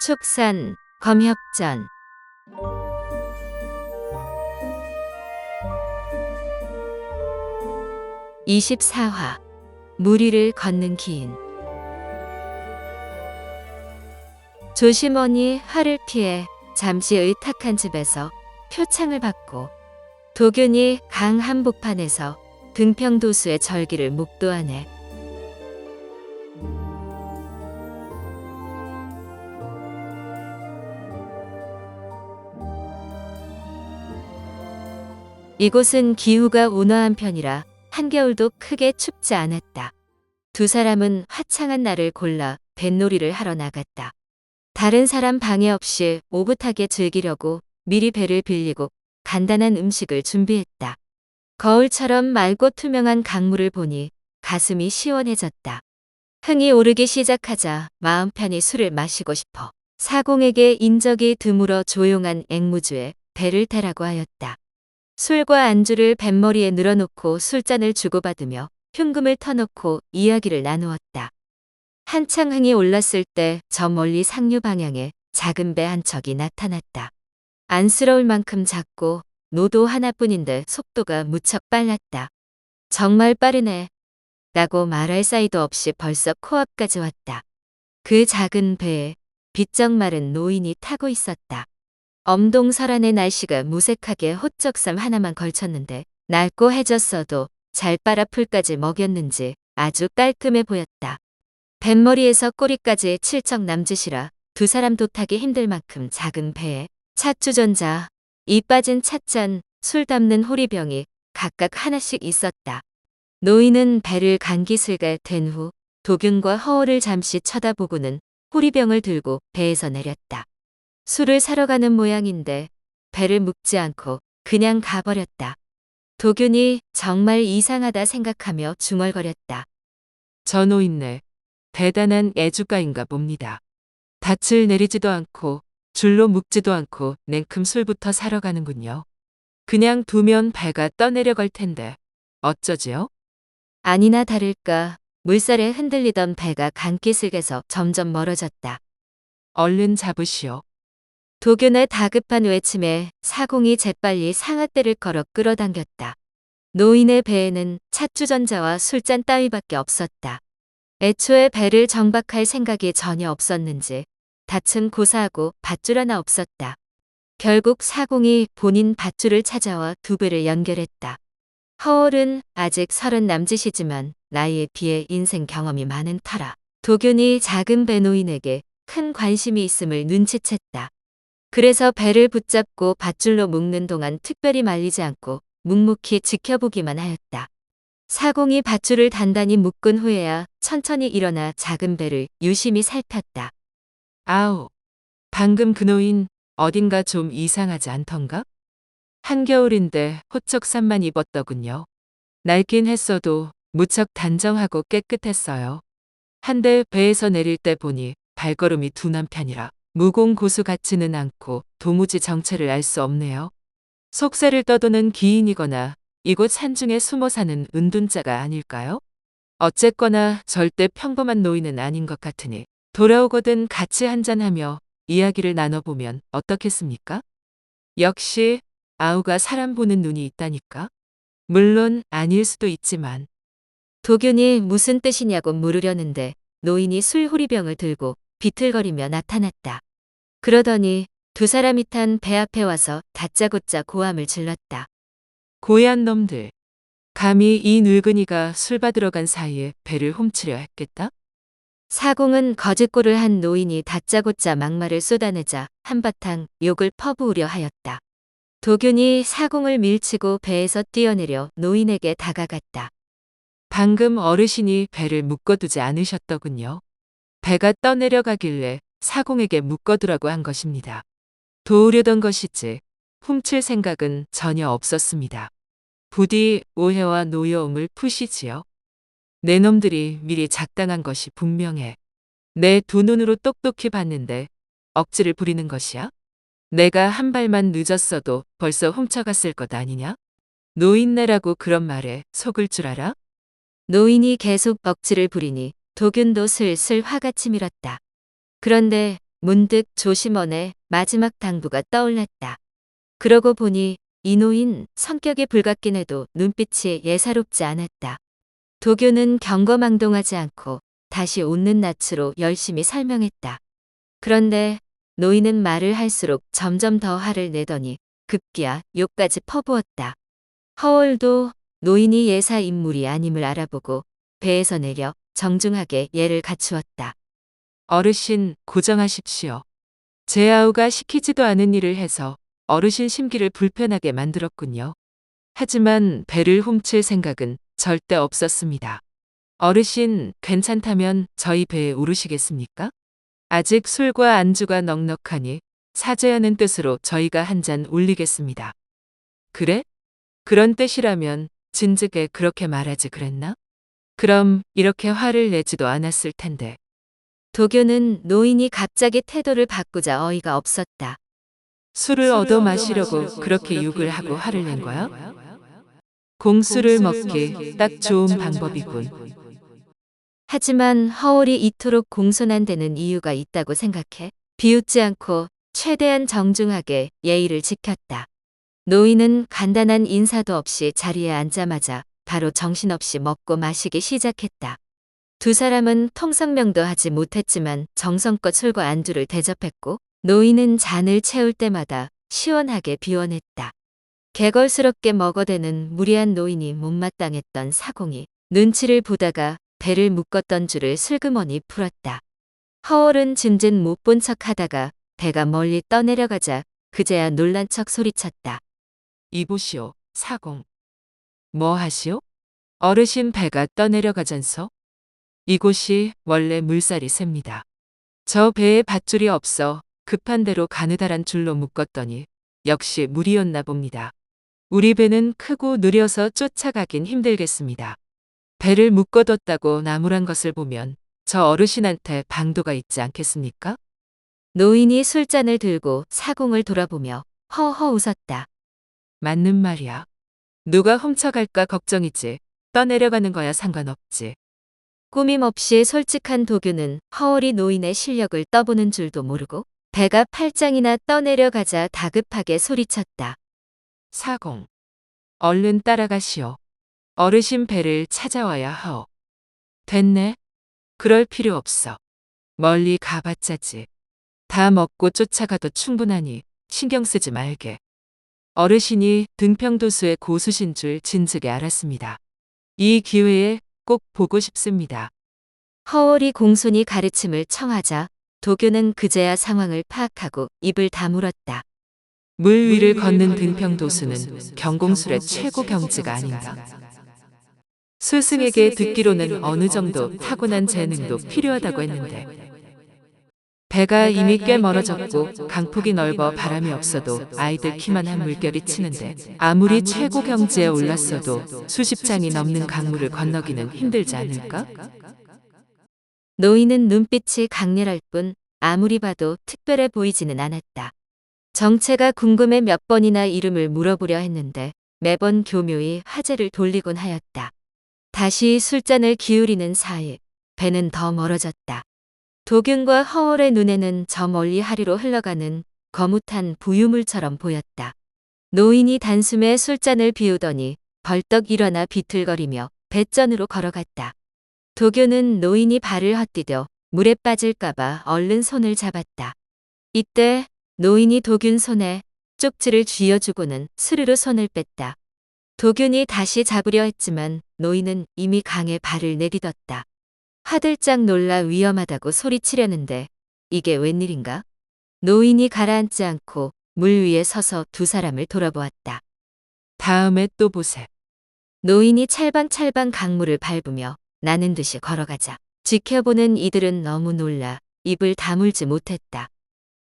축산, 검협전. (24화) 물 위를 걷는 기인 조심원이 화를 피해 잠시 의탁한 집에서 표창을 받고 도균이 강 한복판에서 등평도수의 절기를 묵도하네. 이곳은 기후가 온화한 편이라 한겨울도 크게 춥지 않았다. 두 사람은 화창한 날을 골라 뱃놀이를 하러 나갔다. 다른 사람 방해 없이 오붓하게 즐기려고 미리 배를 빌리고 간단한 음식을 준비했다. 거울처럼 맑고 투명한 강물을 보니 가슴이 시원해졌다. 흥이 오르기 시작하자 마음 편히 술을 마시고 싶어 사공에게 인적이 드물어 조용한 앵무주에 배를 타라고 하였다. 술과 안주를 뱃머리에 늘어놓고 술잔을 주고받으며 흉금을 터놓고 이야기를 나누었다. 한창 흥이 올랐을 때 저 멀리 상류 방향에 작은 배 한 척이 나타났다. 안쓰러울 만큼 작고 노도 하나뿐인데 속도가 무척 빨랐다. 정말 빠르네. 라고 말할 사이도 없이 벌써 코앞까지 왔다. 그 작은 배에 비쩍 마른 노인이 타고 있었다. 엄동설안의 날씨가 무색하게 호적삼 하나만 걸쳤는데 낡고 해졌어도 잘 빨아 풀까지 먹였는지 아주 깔끔해 보였다. 뱃머리에서 꼬리까지 칠척 남짓이라 두 사람 도 타기 힘들 만큼 작은 배에 찻주전자, 이 빠진 찻잔, 술 담는 호리병이 각각 하나씩 있었다. 노인은 배를 간기슬게 된후 도균과 허울을 잠시 쳐다보고는 호리병을 들고 배에서 내렸다. 술을 사러 가는 모양인데 배를 묵지 않고 그냥 가버렸다. 도균이 정말 이상하다 생각하며 중얼거렸다. 저 노인네 대단한 애주가인가 봅니다. 닻을 내리지도 않고 줄로 묶지도 않고 냉큼 술부터 사러 가는군요. 그냥 두면 배가 떠내려갈 텐데 어쩌지요? 아니나 다를까 물살에 흔들리던 배가 간기슬개서 점점 멀어졌다. 얼른 잡으시오. 도균의 다급한 외침에 사공이 재빨리 상아대를 걸어 끌어당겼다. 노인의 배에는 찻주전자와 술잔 따위밖에 없었다. 애초에 배를 정박할 생각이 전혀 없었는지 닻은 고사하고 밧줄 하나 없었다. 결국 사공이 본인 밧줄을 찾아와 두 배를 연결했다. 허월은 아직 서른 남짓이지만 나이에 비해 인생 경험이 많은 터라 도균이 작은 배 노인에게 큰 관심이 있음을 눈치챘다. 그래서 배를 붙잡고 밧줄로 묶는 동안 특별히 말리지 않고 묵묵히 지켜보기만 하였다. 사공이 밧줄을 단단히 묶은 후에야 천천히 일어나 작은 배를 유심히 살폈다. 아우, 방금 그 노인 어딘가 좀 이상하지 않던가? 한겨울인데 호적삼만 입었더군요. 낡긴 했어도 무척 단정하고 깨끗했어요. 한데 배에서 내릴 때 보니 발걸음이 둔한 편이라 무공고수 같지는 않고 도무지 정체를 알 수 없네요. 속세를 떠도는 기인이거나 이곳 산중에 숨어 사는 은둔자가 아닐까요? 어쨌거나 절대 평범한 노인은 아닌 것 같으니 돌아오거든 같이 한잔하며 이야기를 나눠보면 어떻겠습니까? 역시 아우가 사람 보는 눈이 있다니까? 물론 아닐 수도 있지만 도균이 무슨 뜻이냐고 물으려는데 노인이 술호리병을 들고 비틀거리며 나타났다. 그러더니 두 사람이 탄 배 앞에 와서 다짜고짜 고함을 질렀다. 고얀 놈들. 감히 이 늙은이가 술 받으러 간 사이에 배를 훔치려 했겠다? 사공은 거짓골을 한 노인이 다짜고짜 막말을 쏟아내자 한바탕 욕을 퍼부으려 하였다. 도균이 사공을 밀치고 배에서 뛰어내려 노인에게 다가갔다. 방금 어르신이 배를 묶어두지 않으셨더군요. 배가 떠내려가길래 사공에게 묶어두라고 한 것입니다. 도우려던 것이지 훔칠 생각은 전혀 없었습니다. 부디 오해와 노여움을 푸시지요. 내 놈들이 미리 작당한 것이 분명해. 내 두 눈으로 똑똑히 봤는데 억지를 부리는 것이야? 내가 한 발만 늦었어도 벌써 훔쳐갔을 것 아니냐? 노인네라고 그런 말에 속을 줄 알아? 노인이 계속 억지를 부리니 도균도 슬슬 화가 치밀었다. 그런데 문득 조심원의 마지막 당부가 떠올랐다. 그러고 보니 이 노인 성격이 불같긴 해도 눈빛이 예사롭지 않았다. 도교는 경거망동하지 않고 다시 웃는 낯으로 열심히 설명했다. 그런데 노인은 말을 할수록 점점 더 화를 내더니 급기야 욕까지 퍼부었다. 허월도 노인이 예사 인물이 아님을 알아보고 배에서 내려 정중하게 예를 갖추었다. 어르신 고정하십시오. 제 아우가 시키지도 않은 일을 해서 어르신 심기를 불편하게 만들었군요. 하지만 배를 훔칠 생각은 절대 없었습니다. 어르신 괜찮다면 저희 배에 오르시겠습니까? 아직 술과 안주가 넉넉하니 사죄하는 뜻으로 저희가 한 잔 올리겠습니다. 그래? 그런 뜻이라면 진즉에 그렇게 말하지 그랬나? 그럼 이렇게 화를 내지도 않았을 텐데. 도교는 노인이 갑자기 태도를 바꾸자 어이가 없었다. 술을 얻어 마시려고 그렇게 욕을 하고 화를 낸 거야? 공수를 먹기 딱 좋은 방법이군. 하지만 허월이 이토록 공손한데는 이유가 있다고 생각해 비웃지 않고 최대한 정중하게 예의를 지켰다. 노인은 간단한 인사도 없이 자리에 앉자마자 바로 정신없이 먹고 마시기 시작했다. 두 사람은 통성명도 하지 못했지만 정성껏 술과 안주를 대접했고 노인은 잔을 채울 때마다 시원하게 비워냈다. 개걸스럽게 먹어대는 무리한 노인이 못마땅했던 사공이 눈치를 보다가 배를 묶었던 줄을 슬그머니 풀었다. 허월은 짐짓 못본 척 하다가 배가 멀리 떠내려가자 그제야 놀란 척 소리쳤다. 이보시오, 사공. 뭐 하시오? 어르신 배가 떠내려가전서? 이곳이 원래 물살이 셉니다. 저 배에 밧줄이 없어 급한 대로 가느다란 줄로 묶었더니 역시 물이었나 봅니다. 우리 배는 크고 느려서 쫓아가긴 힘들겠습니다. 배를 묶어뒀다고 나무란 것을 보면 저 어르신한테 방도가 있지 않겠습니까? 노인이 술잔을 들고 사공을 돌아보며 허허 웃었다. 맞는 말이야. 누가 훔쳐갈까 걱정이지. 떠내려가는 거야 상관없지. 꾸밈 없이 솔직한 도교는 허월이 노인의 실력을 떠보는 줄도 모르고 배가 팔짱이나 떠내려가자 다급하게 소리쳤다. 사공. 얼른 따라가시오. 어르신 배를 찾아와야 하오. 됐네. 그럴 필요 없어. 멀리 가봤자지. 다 먹고 쫓아가도 충분하니 신경 쓰지 말게. 어르신이 등평도수의 고수신 줄 진즉에 알았습니다. 이 기회에 꼭 보고 싶습니다. 허월이 공손히 가르침을 청하자 도교는 그제야 상황을 파악하고 입을 다물었다. 물 위를 걷는 등평도수는 경공술의 최고 경지가 아닌가. 스승에게 듣기로는 어느 정도 타고난 재능도 필요하다고 했는데 배가 이미 꽤 멀어졌고 강폭이 넓어 바람이 없어도 아이들 키만 한 물결이 치는데 아무리 최고 경지에 올랐어도 수십 장이 넘는 강물을 건너기는 힘들지 않을까? 노인은 눈빛이 강렬할 뿐 아무리 봐도 특별해 보이지는 않았다. 정체가 궁금해 몇 번이나 이름을 물어보려 했는데 매번 교묘히 화제를 돌리곤 하였다. 다시 술잔을 기울이는 사이 배는 더 멀어졌다. 도균과 허월의 눈에는 저 멀리 하리로 흘러가는 거뭇한 부유물처럼 보였다. 노인이 단숨에 술잔을 비우더니 벌떡 일어나 비틀거리며 뱃전으로 걸어갔다. 도교는 노인이 발을 헛디뎌 물에 빠질까봐 얼른 손을 잡았다. 이때 노인이 도균 손에 쪽지를 쥐어주고는 스르르 손을 뺐다. 도균이 다시 잡으려 했지만 노인은 이미 강에 발을 내딛었다. 화들짝 놀라 위험하다고 소리치려는데 이게 웬일인가? 노인이 가라앉지 않고 물 위에 서서 두 사람을 돌아보았다. 다음에 또 보세. 노인이 찰방찰방 강물을 밟으며 나는 듯이 걸어가자 지켜보는 이들은 너무 놀라 입을 다물지 못했다.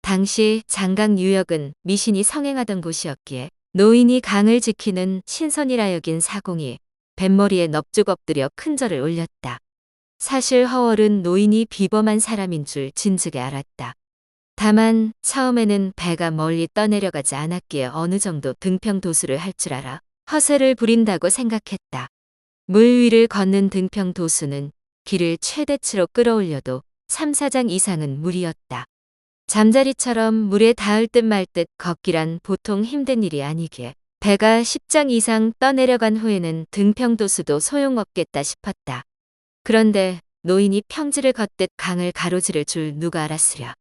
당시 장강 유역은 미신이 성행하던 곳이었기에 노인이 강을 지키는 신선이라 여긴 사공이 뱃머리에 넙죽 엎드려 큰 절을 올렸다. 사실 허월은 노인이 비범한 사람인 줄 진즉에 알았다. 다만 처음에는 배가 멀리 떠내려가지 않았기에 어느 정도 등평도수를 할 줄 알아 허세를 부린다고 생각했다. 물 위를 걷는 등평도수는 길을 최대치로 끌어올려도 3, 4장 이상은 물이었다. 잠자리처럼 물에 닿을 듯 말 듯 걷기란 보통 힘든 일이 아니기에 배가 10장 이상 떠내려간 후에는 등평도수도 소용없겠다 싶었다. 그런데 노인이 평지를 걷듯 강을 가로지를 줄 누가 알았으랴.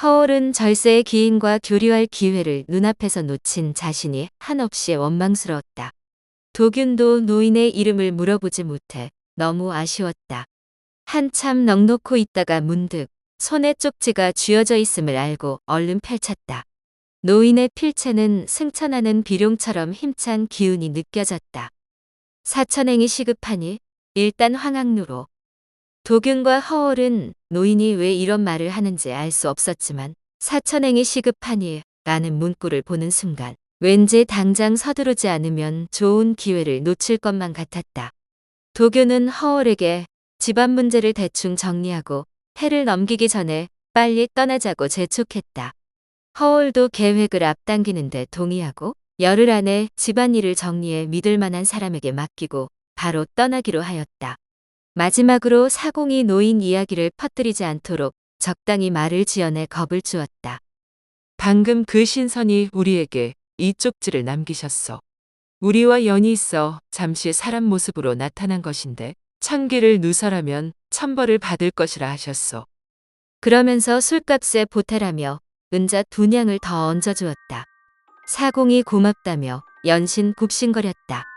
허울은 절세의 기인과 교류할 기회를 눈앞에서 놓친 자신이 한없이 원망스러웠다. 도균도 노인의 이름을 물어보지 못해 너무 아쉬웠다. 한참 넋놓고 있다가 문득 손에 쪽지가 쥐어져 있음을 알고 얼른 펼쳤다. 노인의 필체는 승천하는 비룡처럼 힘찬 기운이 느껴졌다. 사천행이 시급하니 일단 황학루로. 도균과 허월은 노인이 왜 이런 말을 하는지 알 수 없었지만 사천행이 시급하니 라는 문구를 보는 순간 왠지 당장 서두르지 않으면 좋은 기회를 놓칠 것만 같았다. 도균은 허월에게 집안 문제를 대충 정리하고 해를 넘기기 전에 빨리 떠나자고 재촉했다. 허월도 계획을 앞당기는데 동의하고 열흘 안에 집안일을 정리해 믿을 만한 사람에게 맡기고 바로 떠나기로 하였다. 마지막으로 사공이 노인 이야기를 퍼뜨리지 않도록 적당히 말을 지어내 겁을 주었다. 방금 그 신선이 우리에게 이 쪽지를 남기셨어. 우리와 연이 있어 잠시 사람 모습으로 나타난 것인데 천기를 누설하면 천벌을 받을 것이라 하셨소. 그러면서 술값에 보태라며 은자 두 냥을 더 얹어주었다. 사공이 고맙다며 연신 굽신거렸다.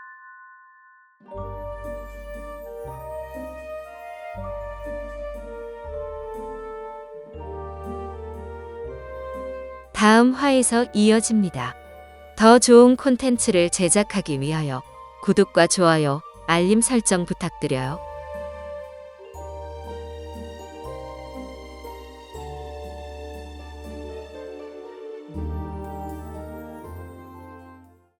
다음 화에서 이어집니다. 더 좋은 콘텐츠를 제작하기 위하여 구독과 좋아요, 알림 설정 부탁드려요.